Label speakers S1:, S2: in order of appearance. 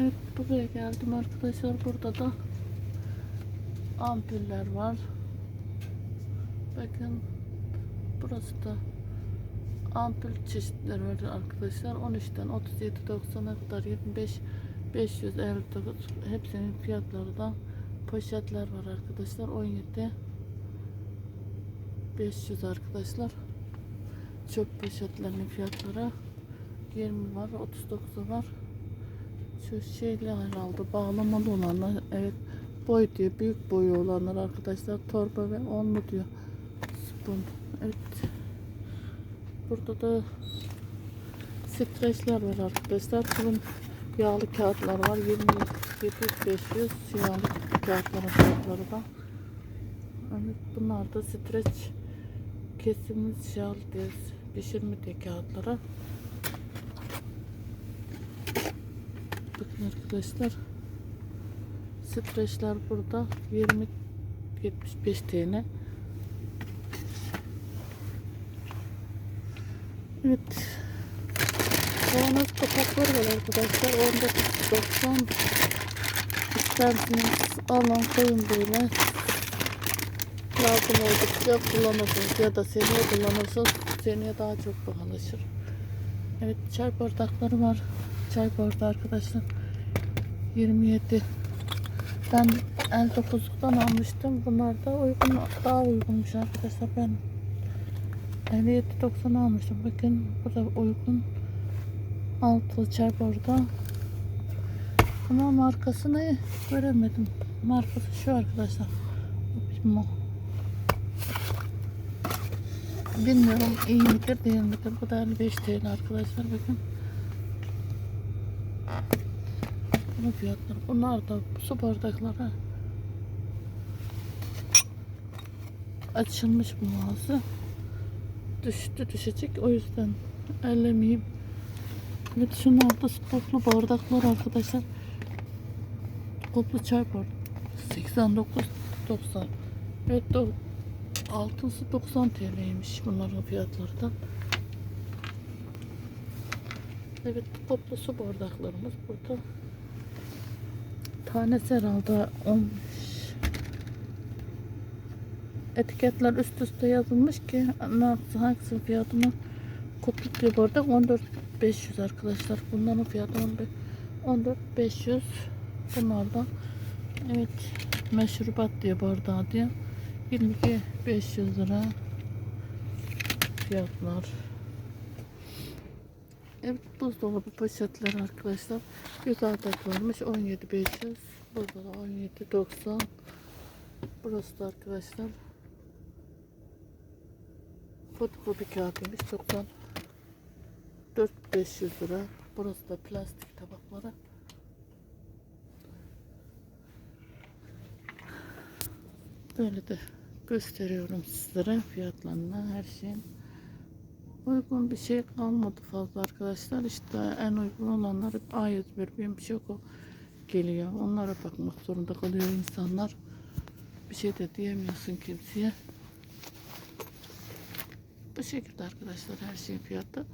S1: Evet buraya geldim arkadaşlar. Burada da ampuller var. Bakın burası da ampul çeşitleri var arkadaşlar. 13'ten 37.90'a kadar 25 559 hepsinin fiyatları da poşetler var arkadaşlar. 17 500 arkadaşlar. Çöp poşetlerinin fiyatları 20 var, 39 var. Şu şeyler herhalde bağlamalı olanlar. Evet boy diyor. Büyük boyu olanlar arkadaşlar. Torba ve onlu diyor. Spoon. Evet. Burada da streçler var arkadaşlar. Bunun yağlı kağıtlar var. 27 500 yağlı kağıtların fiyatları da. Evet, bunlar da streç kesimimiz yağlı diye pişirme diye kağıtlara. Bakın arkadaşlar. Streçler burada 20 75 TL. Evet. Kavanoz kapakları var arkadaşlar. 19.90 İsterseniz alın koyun böyle. Lazım oldukça kullanırsınız ya da seneye kullanırsınız. Seneye daha çok pahalaşır. Evet çay bardakları var. Çay bardağı arkadaşlar. 27. Ben 59'luktan almıştım. Bunlar da uygun, daha uygunmuş arkadaşlar. Ben 57.90 almıştım. Bakın bu da uygun. Altı çay bardağı. Ama markasını göremedim. Markası şu arkadaşlar. Bilmiyorum. Bilmiyorum iyi midir değil midir. Bu da 55 TL arkadaşlar bakın. Bunun fiyatları. Bunlar da su bardakları. Açılmış bu. Düştü düşecek o yüzden ellemeyeyim. Evet şunlar da koplu bardaklar arkadaşlar. Koplu çay bardağı. 89.90. Evet doğru. Altısı 90 TL'ymiş bunların fiyatları da. Evet toplu su bardaklarımız burada. Tanesi herhalde 10 Etiketler üst üste yazılmış ki ne yapsın hangisinin fiyatını kopuk bir bardak 14 500 arkadaşlar. Bunların fiyatı 15 14 500 bunlardan evet meşrubat diye bardağı diye 22 500 lira fiyatlar. Evet buzdolabı poşetler arkadaşlar. Güzel adet varmış 17 500. Burada da 17 90. Burası da arkadaşlar. Fotokopi kağıdıymış 90 4 500 lira. Burası da plastik tabakları. Böyle de gösteriyorum sizlere fiyatlarını her şeyin. Uygun bir şey kalmadı fazla arkadaşlar. İşte en uygun olanlar hep A101 bir şey geliyor. Onlara bakmak zorunda kalıyor insanlar. Bir şey de diyemiyorsun kimseye. Bu şekilde arkadaşlar her şeyin fiyatı.